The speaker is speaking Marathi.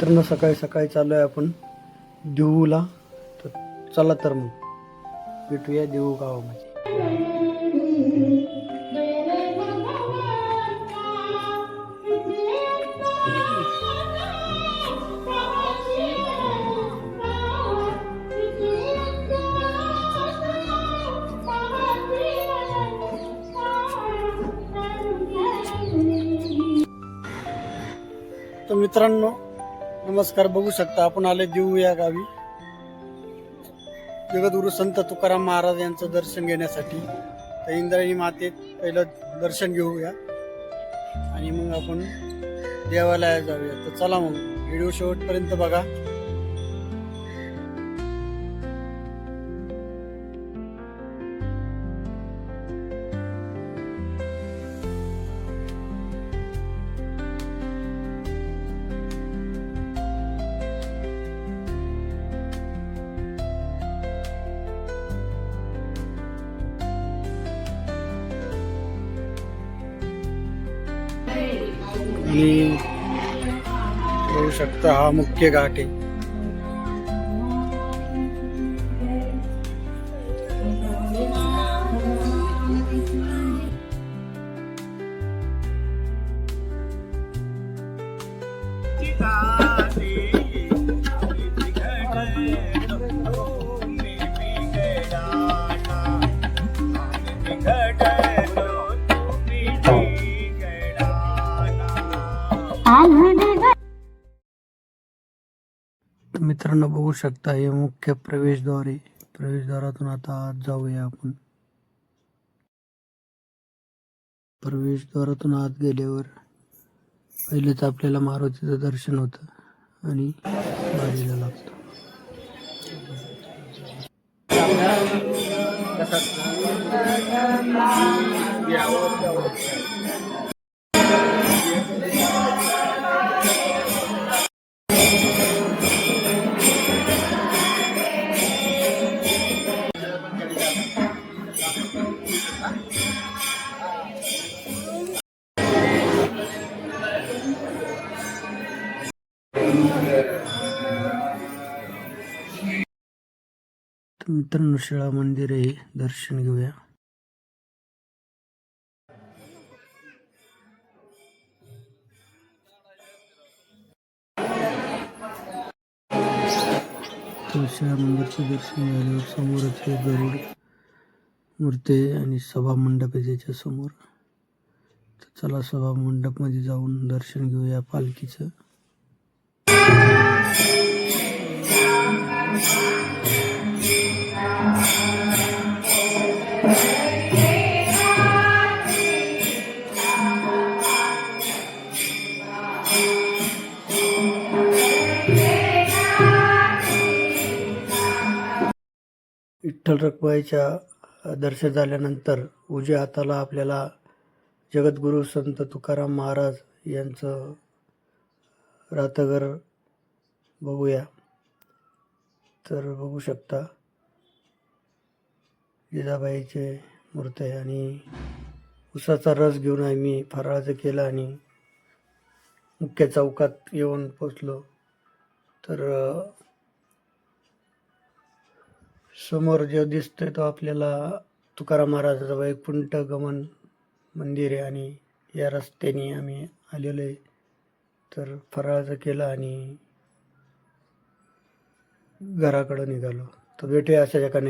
मित्रांनो सकाळी सकाळी चालू आहे आपण देऊला. तर चला तर मग. भेटूया देऊ गावामध्ये. तर मित्रांनो नमस्कार बघू शकता आपण आले देऊ या गावी. जगद्गुरु संत तुकाराम महाराज यांचं दर्शन घेण्यासाठी. तर इंद्रायणी मातेत पहिलं दर्शन घेऊया. आणि मग आपण देवालयात जाऊया. तर चला मग व्हिडिओ शेवटपर्यंत बघा. आणि बघू शकता हा मुख्य घाट आहे. मित्रांनो बघू शकता हे मुख्य प्रवेशद्वार आहे प्रवेशद्वारातून आता आत जाऊया आपण. प्रवेशद्वारातून आत गेल्यावर पहिलेच आपल्याला मारुतीचं दर्शन होतं आणि वाडीला लागतो. मित्रांनो शिळा मंदिर आहे. दर्शन घेऊया. शिळा मंदिरचं दर्शन झाल्यावर समोरच हे गरुड मूर्ती आहे आणि सभा मंडप आहे त्याच्यासमोर. तर चला सभा मंडपमध्ये जाऊन दर्शन घेऊया पालखीचं. विठ्ठल रखुमाईच्या दर्शन झाल्यानंतर उजव्या हाताला आपल्याला जगद्गुरू संत तुकाराम महाराज यांचं रातघर बघूया. तर बघू शकता. जिजाबाईचे मूर्त आहे आणि उसाचा रस घेऊन आम्ही फराळाचं केलं आणि मुख्य चौकात येऊन पोचलो. तर समोर जो दिसतोय तो आपल्याला तुकाराम महाराजाचं वैकुंठ गमन मंदिर आहे आणि या रस्त्याने आम्ही आलेलो आहे. तर फराळाचं केलं आणि घराकडं निघालो. तर भेटूया अशा एका